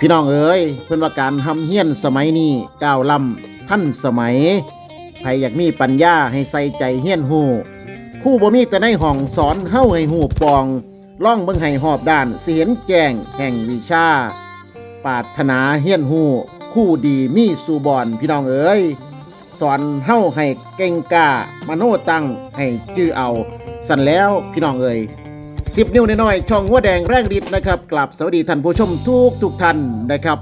พี่น้องเอ๋ยเพื่อนว่าการทำเฮียนสมัยนี้ก้าวล้ำท่านสมัยใครอยากมีปัญญาให้ใส่ใจเฮียนหูคู่บ่มีแต่ในห้องสอนเฮ้าให้หูปองล่องเบิ่งให้หอบด้านเสิเห็นแจ้งแห่งวิชาปาถนาเฮียนหูคู่ดีมีสูบอนพี่น้องเอ๋ยสอนเฮ้าให้เก่งกล้ามโนตั้งให้จื้อเอา สันแล้วพี่น้องเอ๋ย สิบนิ้วน้อยๆช่องหัวแดงแรงฤทธิ์นะครับกลับสวัสดีท่านผู้ชมทุกทุกท่านนะครับ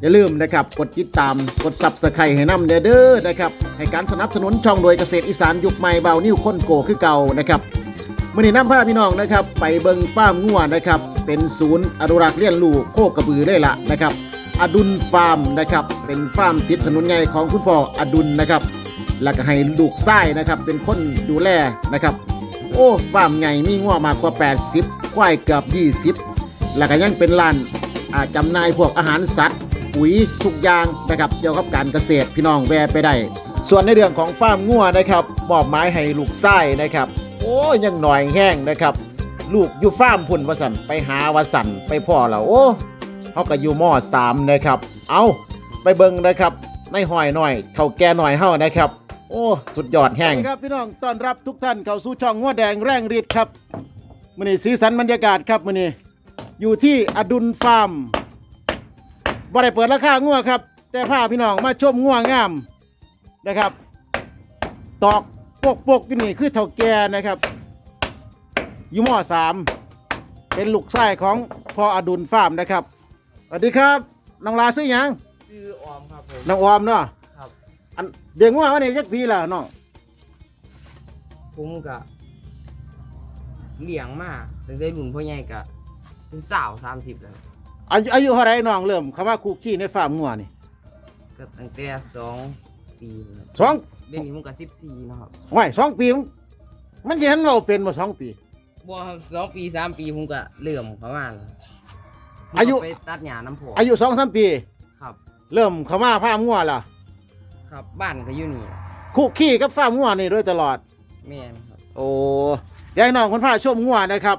อย่าลืมนะครับกดติดตามกดซับสไครต์ให้นำเด้อเด้อนะครับให้การสนับสนุนช่องโดยเกษตรอีสานยุคใหม่เบานิ้วค้นโกคือเก่านะครับมื่อนี้น้ำผ้าพี่น้องนะครับไปเบิงฟาร์มงัวนะครับเป็นศูนย์อนุรักษ์เลี้ยงลูกโคกระบือได้ละนะครับอดุลฟาร์มนะครับเป็นฟาร์มติดถนนใหญ่ของคุณพ่ออดุลนะครับแล้วก็ให้ลูกไส้นะครับเป็นคนดูแลนะครับ โอ้ฟาร์มใหญ่มีงัวมากกว่า 80ควายเกือบ20 แล้วก็ยังเป็นร้านอาจำหน่ายพวกอาหารสัตว์ปุ๋ยทุกอย่างนะครับเกี่ยวกับการเกษตรพี่น้องแวะไปได้ ส่วนในเรื่องของฟาร์มงัวนะครับมอบหมายให้ลูกไส้นะครับ โอ้ยยังหน่อยแห้งนะครับลูกอยู่ฟาร์มพุ่นวสันไปหาวสันไปพ่อเราโอ้เขาก็อยู่มอสามนะครับ เอาไปเบิ่งนะครับในหอยหน่อยเท่าแก่หน่อยเฮานะครับ โอ้ สุดยอดแห้งครับพี่น้องต้อนรับทุกท่านเข้าสู่ช่องงัวแดงแรงฤทธิ์ครับมื้อนี้สีสันบรรยากาศครับมื้อนี้อยู่ที่อดุลฟาร์มบ่ได้เปิดราคางัวครับ แต่พาพี่น้องมาชมงัวงามนะครับ ตอกปกปกอยู่นี่คือเท่าแก่นะครับอยู่มอสามเป็นลูกชายของพ่ออดุลฟาร์มนะครับสวัสดีครับน้องลาซื้อหยังชื่อออมครับผมน้องออมเนาะครับ อันเด็กงัววันนี้จักปีละน้องผมกะเลี้ยงมาตั้งแต่รุ่นพ่อใหญ่กะเป็นสาวสามสิบแล้วอายุอายุเท่าไรน้องเริ่มคำว่าคุกขี้ในฟาร์มงัวนี่ก็ตั้งแต่สองปีครับสองเดี๋ยวนี้ผมก็สิบสี่นาะครับโอ้ยสองปีมันมันจะเห็นเราเป็นมาสองปีบัวครับสองปีสามปีผมก็เริ่มเข้ามาแล้วอายุ ไปตัดหญ้าน้ำผอายุสองสามปี ครับ เริ่มเข้ามาฟาร์มงัวล่ะ ครับบ้านก็อยู่นี่คุกขี้กับฟาร์มงัวนี่โดยตลอด แม่นครับโอ้ยายน้องคนพาชมงัวนะครับ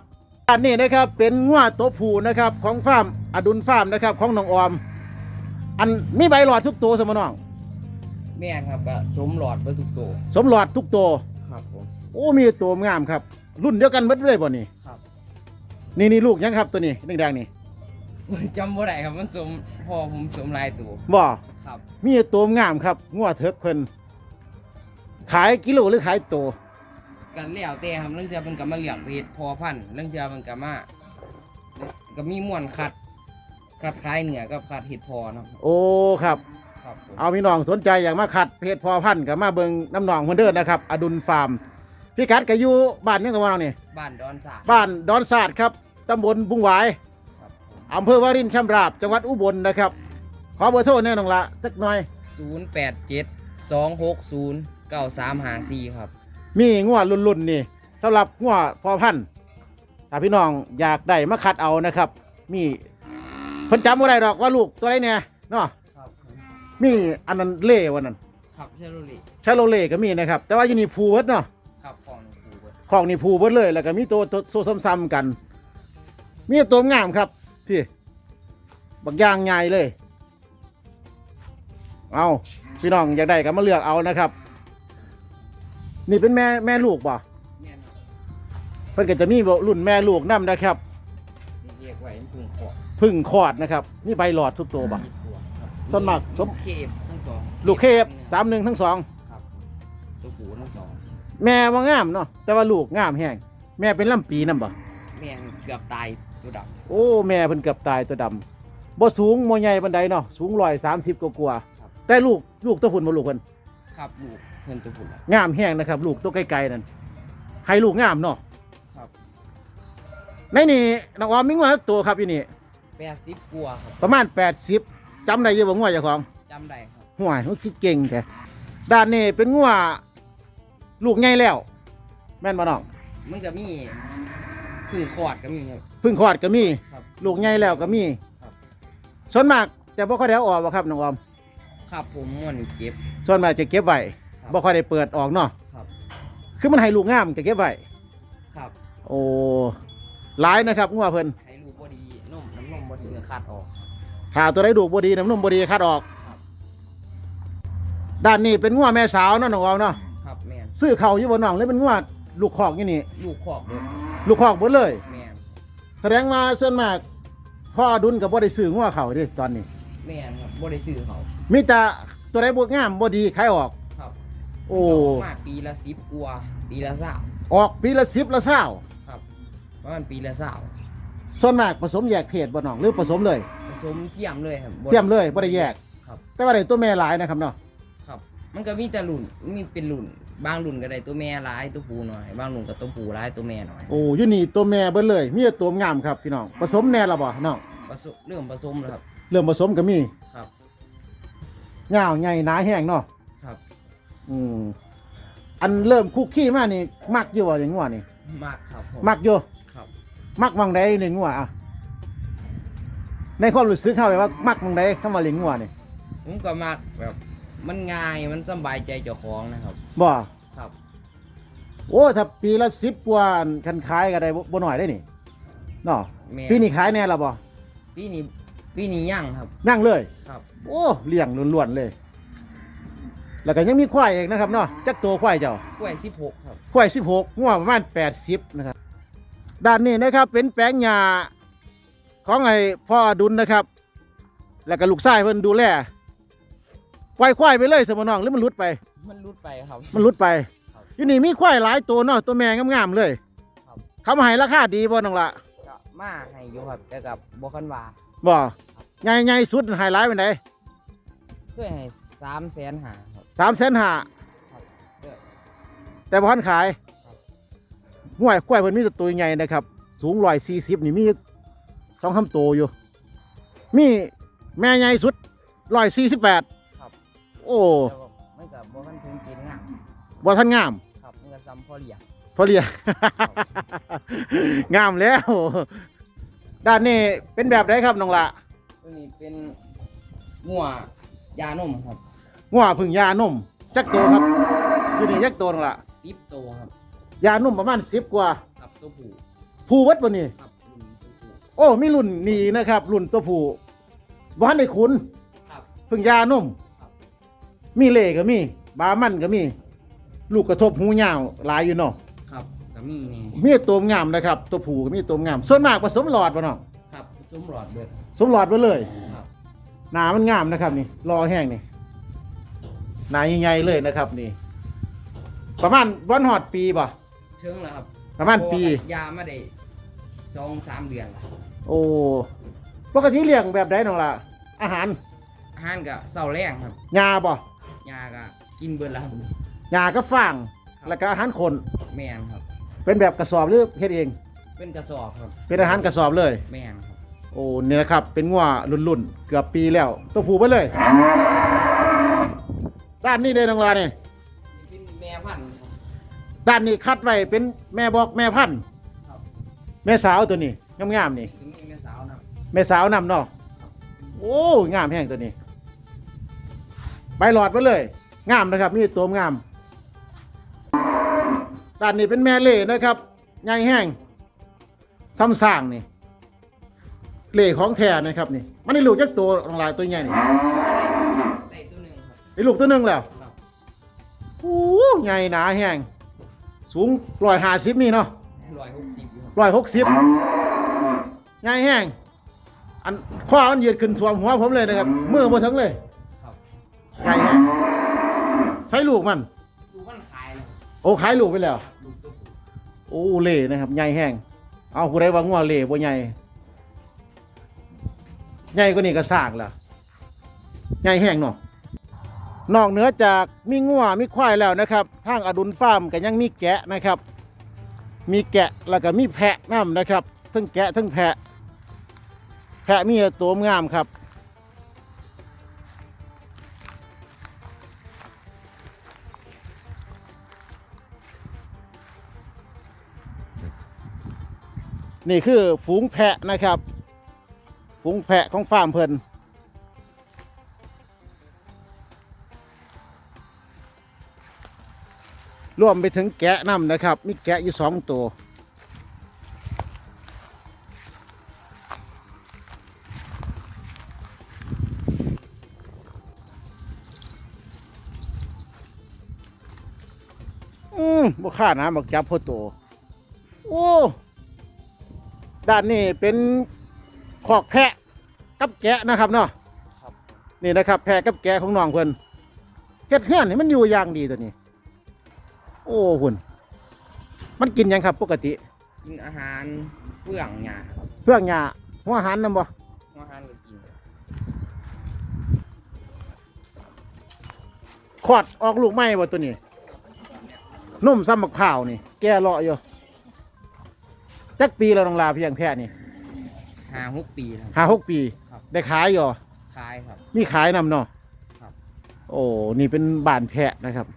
อันนี้นะครับเป็นงัวตัวผู้นะครับของฟาร์มอดุลฟาร์มนะครับของน้องออม อันมีใบหลอดทุกตัวสมน้อง แม่นครับก็สมหลอดเบอร์ทุกตัวสมหลอดทุกตัว ครับผม โอ้มีตัวงามครับ รุ่นเดียวกันหมดเลยบ่นี่ครับ นี่นี่ลูกยังครับตัวนี้แดงๆนี่ จำบ่ได้ครับมันสมพ่อผมสมหลายตัวบ่ ครับ มีตัวงามครับงัวเถิกเพิ่นขายกิโลหรือขายตัวกันแล้วแต่ครับเรื่องเจะเป็นกับมาเลี้ยงเพศพอพันธุ์เรื่องเจะเป็นกับมาก็มีม่วนคัดคัดคล้ายเหนือกับคัดเห็ดพอเนาะโอ้ครับ ครับผมเอาพี่น้องสนใจอยากมาขัดเพจพอพันธุ์กับมาเบิงน้ำหนองเพิ่นเด้อนะครับ อดุลฟาร์มพี่กัดก็อยู่บ้านยังกับเรานี่บ้านดอนสาบ้านดอนศาสตร์ครับตำบลบุงหวายครับอำเภอวารินชำราบจังหวัดอุบลนะครับ ขอเบอร์โทรแน่นองละสักหน่อยศูนย์แปดเจ็ดสองหกศูนย์เก้าสามหาสี่ครับ มีงัวรุ่นๆนี่สำหรับงัวพอพันธุ์ถ้าพี่น้องอยากได้มาขัดเอานะครับ มีเพิ่นจำบ่ได้ดอกว่าลูกตัวไหนเนี่ยเนาะครับมีอันนั้นเล่วันนั้นครับเชลลูลิชาโลเล่ก็มีนะครับ แต่ว่าอยู่นี่ภูเวิร์ดเนาะ ครับฟองหนึ่งปูเบิดของนี่ภูเวิร์ดเลยแล้วก็มีตัวตัวโซซ้ำๆกัน มีตัวงามครับพี่บักย่างใหญ่เลย เอาพี่น้องอยากได้ก็มาเลือกเอานะครับ นี่เป็นแม่แม่ลูกป่ะแม่นครับเพิ่นก็จะมีรุ่นแม่ลูกนํนะครับเรียกไว้พึ่งขอพึ่งคลอดนะครับ นี่ใบหลอดทุกตัวป่ะมีตัวครับส่วนมากสมลูเคฟทั้งสองลูกเคฟสามหนึ่งทั้งสองครับตัวปูทั้งสองแม่ว่างามเนาะแต่ว่าลูกงามแห้งแม่เป็นลำปีนํบ่แม่งเกือบตายตัวดับโอ้แม่เพิ่นเกือบตายตัวดำบ่สูงบ่ใหญ่ปานใดเนาะสูงร้อยสามสิบกว่าๆ แต่ลูกลูกตัวพุ่นบ่ลูกเพิ่นครับลูกเพิ่นตัวปูงามแห้งนะครับ ลูกตัวไกลๆนั่นให้ลูกงามเนาะครับ ในนี่น้องออมมีงัวสักตัวครับอยู่นี่ แปดสิบกว่าครับประมาณ 80จำได้อยู่บ่งัวเจ้าของจำได้ครับ ห่วยมันคิดเก่งแท้ด้านนี้เป็นงัวลูกใหญ่แล้ว แม่นบ่น้อง มันก็มีพึ่งขอดก็มีครับเพึ่งคลอดก็มี ครับลูกใหญ่แล้วก็มี ครับ ส่วนมากจะบ่ค่อยได้เอาออกบ่ครับน้องออม ครับผมมันเจ็บ ส่วนมากจะเก็บไว้ครับ บ่ค่อยได้เปิดออกเนาะครับคือมันให้ลูกงามจะเก็บไว้ครับโอ้หลายนะครับงัวเพิ่นให้ลูกบอดีนมน้ำนมบอดีก็ขาดออกโขาตัวใดดูกบ่ดีน้ำนมบ่ดีคัดออกด้านนี้เป็นงัวแม่สาวเนาะน้องเอาเนาะครับแมนซื้อเขาอยู่บ่น้องหรือเป็นงัวลูกคอกอยู่นี่ ลูกขอกเบิดลูกคอกเบิดเลย แมนแสดงมาส่วนมากพ่อดุลกับบ่ได้ซื้องัวเขาดิตอนนี้ แมนครับบ่ได้ซื้อเขา มีแต่ตัวใดบ่งามบ่ดีขายออก ครับโอ้มาปีละสิบกว่าปีละสาวออกปีละ10ละ20ครับประมาณปีละสาวส่วนมากผสมแยกเพศบ่น้องหรือผสมเลยผสมเทียมเลยครับบ่ เทียมเลยบ่ได้แยก ครับ แต่ว่าได้ตัวแม่หลายนะครับเนาะครับ มันก็มีแต่รุ่นมีเป็นรุ่นบางรุ่นก็ได้ตัวแม่หลายตัวผู้หน่อย บางรุ่นก็ตัวผู้หลายตัวแม่หน่อยโอ้อยู่นี่ตัวแม่เบิดเลยมีแต่ตัวงามครับพี่น้องผสมแน่ละบ่น้องผสมเรื่องผสมเลยครับ เริ่มผสมก็มีครับ ยาวใหญ่หนาแห้งเนาะครับ อืมอันเริ่มคุกขี้มานี่ มักอยู่บ่อย่างงัวนี่ มากครับผมมักอยู่ครับ มักวังใดในงัวอะในความรู้สึกเข้าไปว่า มักวังใดเข้ามาเลี้ยงงัวนี่ผมก็มักแบบ มันง่ายมันสำบายใจเจ้าของนะครับ บ่ครับ โอ้ถ้าปีละสิบกว่าคันขายก็ได้บ่บ่น้อยได้นี่เนาะแม่ปีนี้ขายแน่ละบ่ปีนี้ ปีนี้ย่างครับยั่งเลยครับ โอ้เลี้ยงล้วนๆเลย แล้วก็ยังมีควายอีกนะครับเนาะจักตัวควายเจ้ากล้วยสิบหกครับ ควายสิบหกงัวประมาณแปดสิบนะครับ ด้านนี้นะครับเป็นแปลงหญ้าของไอ้พ่อดุลนะครับ แล้วก็ลูกชายเพิ่นดูแลปล่อยควายไปเลยสมน้องหรือมันหลุดไป มันรุดไปครับ มันหลุดไปครับอยู่นี่มีควายหลายตัวเนาะตัวแม่งามๆเลยครับ เขามาให้ราคาดีบ่น้องละก็มาให้อยู่ครับแต่กับบ่คันว่า บ่ใหญ่ๆสุดให้หลายเป็นไดเคยให้สามแสนหาครับสามแสนห้าครับเด้อแต่บ่ทันขายครับห้วยควายเพิ่นมีแต่ตัวใหญ่นะครับ สูงร้อยสี่สิบนี่มีสองคำโตวอยู่ มีแม่ใหญ่สุดร้อยสี่สิบแปดครับ โอ้แต่ว่ามันก็บ่คันถึงกินงามบ่ทันงาม ครับมันก็ซ้ำพอเลี้ยงพอเรียงามแล้ว ด้านนี้เป็นแบบไหนครับน้องละตัวนี้เป็นงัวยานมครับงัวพึ่งยานมจักโตครับอยู่นี่จักโตน้องละสิบตัวครับยานมประมาณสิบกว่าครับตัวผู้ผู้วัดบ่นี่ครับรุ่นตัวผู้โอ้มีรุ่นนี้นะครับ รุ่นตัวผู้บ้านในขุนครับ พึ่งยานมครับ มีเล่ก็มีบามันก็มี ลูกกระทบหูยาวหลายอยู่เนาะครับก็ มีนี่มีตัวงามนะครับ ตัวผู้ก็มีตัวงาม ส่วนมากผสมหลอดป่ะเนาะครับซุ้มหลอดเบิดสมหลอดไปเลย ครับหนามันงามนะครับนี่รอแห้งนี่หนาใหญ่ๆเลยนะครับนี่ ประมาณวันหอดปีป่ะ เชิงแล้วครับประมาณปี เพระว่ยามาได้สองสามเดือนแล้วโอ้ปกติเลี้ยงแบบใดน้องล่ะ อาหารอาหารก็เศร้าแรงครับยาบ่ยาก็กินเบิดแล้วครับ ยาก็ฟาง แล้วก็อาหารคน แม่นครับ เป็นแบบกระสอบหรือเฮ็ดเอง เป็นกระสอบครับเป็นอาหารกระสอบเลย แม่นครับโอ้นี่นะครับ เป็นงัวรุ่นๆ เกือบปีแล้ว ตัวผูไปเลยด้านนี้เลยน้องลาเนี่ยนี่เป็นแม่พันธุ์ครับ ด้านนี้คัดไว้เป็นแม่บอกแม่พันธุ์ครับ แม่สาวตัวนี้งามๆนี่จะมีแม่สาวนะแม่สาวนำเนาะโอ้งามแห้งตัวนี้ ใบหลอดมาเลย งามนะครับนี่ตัวงาม ด้านนี้เป็นแม่เล่นะครับใหญ่แห้งซ้ำสร้างนี่เล่ของแท้นะครับนี่ มันนี่ลูกจักตัวลงลายตัวใหญ่นี่ได้ตัวหนึ่งครับนี่ลูกตัวหนึงแล้วครับ โอ้ใหญ่หนาแห้งสูงร้อยห้าสิบมีเนาะร้อยหกสิบอยู่ครับร้อยหกสิบใหญ่แห้งอันข้อมันยืดขึ้นสวมหัวผมเลยนะครับมือบ่ถึงเลยครับใหญ่แห้งใส่ลูกมันดูมันขายแล้วโอ้ขายลูกไปแล้วลูกตัวผู้ โอ้เล่นะครับใหญ่แห้งเอาผู้ใดว่างัวเล่บ่ใหญ่ใหญ่กว่านี้ก็สร้างล้วใหญ่แห้งเนาะนอกเหนือจากมีงัวมีควายแล้วนะครับทางอดุลฟาร์มก็ยังมีแกะนะครับ มีแกะแล้วก็มีแพะน้ำนะครับทั้งแกะทั้งแพะ แพะมีตัวงามครับ นี่คือฝูงแพะนะครับ ฝูงแพะของฟาร์มเพิ่นรวมไปถึงแกะน้ำนะครับ มีแกะอยู่สองตัวอืมบ่ค่านะบักจับพ่อตัวโอ้ ด้านนี้เป็นขอกแพะกับแกะนะครับเนาะครับ นี่นะครับ แพะกับแกะของน้องเพิ่นเฮ็ดเฮือนนี่มันอยู่อย่างดีตัวนี้ โอ้หุ่นมันกินหยังครับปกติ กินอาหารเฟื่องหญ้าครับเฟื่องหญ้าหัวอาหารนำบ่อาหารก็กินขอดออกลูกไม้บ่ตัวนี้นุ่มซ้ำบักพร้าวนี่ แก่เลาะอยู่ จักปีแล้วน้องลาเพียงแพะนี่ห้าหกปีแล้ว ห้าหกปี ครับ ได้ขายอยู่ขายครับ มีขายนำเนาะครับ โอ้นี่เป็นบ้านแพะนะครับ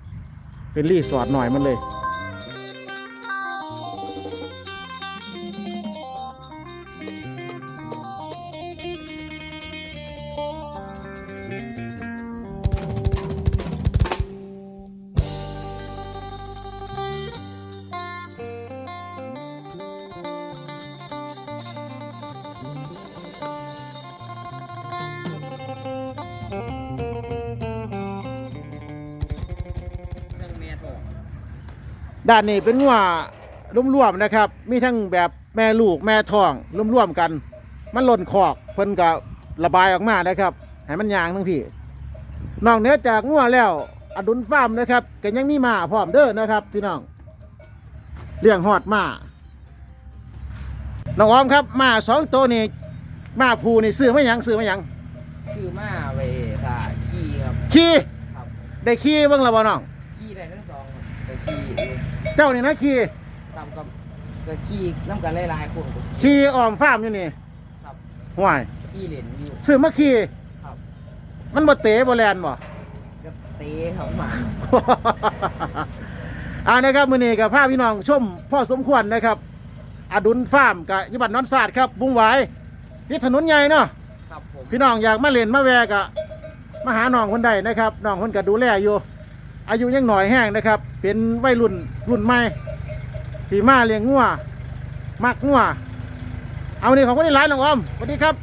เป็นรีสอร์ทหน่อยมันเลย ด้านนี้เป็นงัวรวมๆนะครับ มีทั้งแบบแม่ลูกแม่ท้องรวมๆกัน มันหล่นคอกเพิ่นก็ระบายออกมานะครับให้มันยางทั้งพี่นอกเหนือจากงัวแล้วอดุลฟาร์มนะครับก็ยังมีหมาพร้อมเด้อนะครับ พี่น้องเลี้ยงหอดหมาน้องออมครับหมาสองตัวนี่หมาผูนี่ซื้อมาหยังซื้อมาหยังชื่อมาไปถ่าขี่ครับขี่ครับได้ขี่เบ้างและบ่น้อง ขี่ได้ทั้งสองครับแต่ขี่เอง เจ้านี่นะขี่ตามกับก็ขี่น้ำกันหลายๆคนก็ขี่ขี่อ้อมฟาร์มอยู่นี่ครับห่วยขี่เล่นอยู่ซื้อมาขี่ครับมันบ่เตะบ่แลนบ่ ก็เตะเขาหมาอ่านะครับมื้อนี้กับพาพี่น้องชมพ่อสมควรนะครับ อดุลฟาร์มกับยิบัตนนอนศาสตร์ครับบุ้งหวายที่ถนนใหญ่เนาะครับผมพี่น้องอยากมาเล่นมาแวกะมาหาน้องคนใดนะครับน้องคนก็ดูแลอยู่ อายุยังหน่อยแห้งนะครับ เป็นวัยรุ่นรุ่นใหม่ที่มาเลี้ยงงัวมักงัวเอานี่ของคนนี้ร้านน้องออมสวัสดีครับ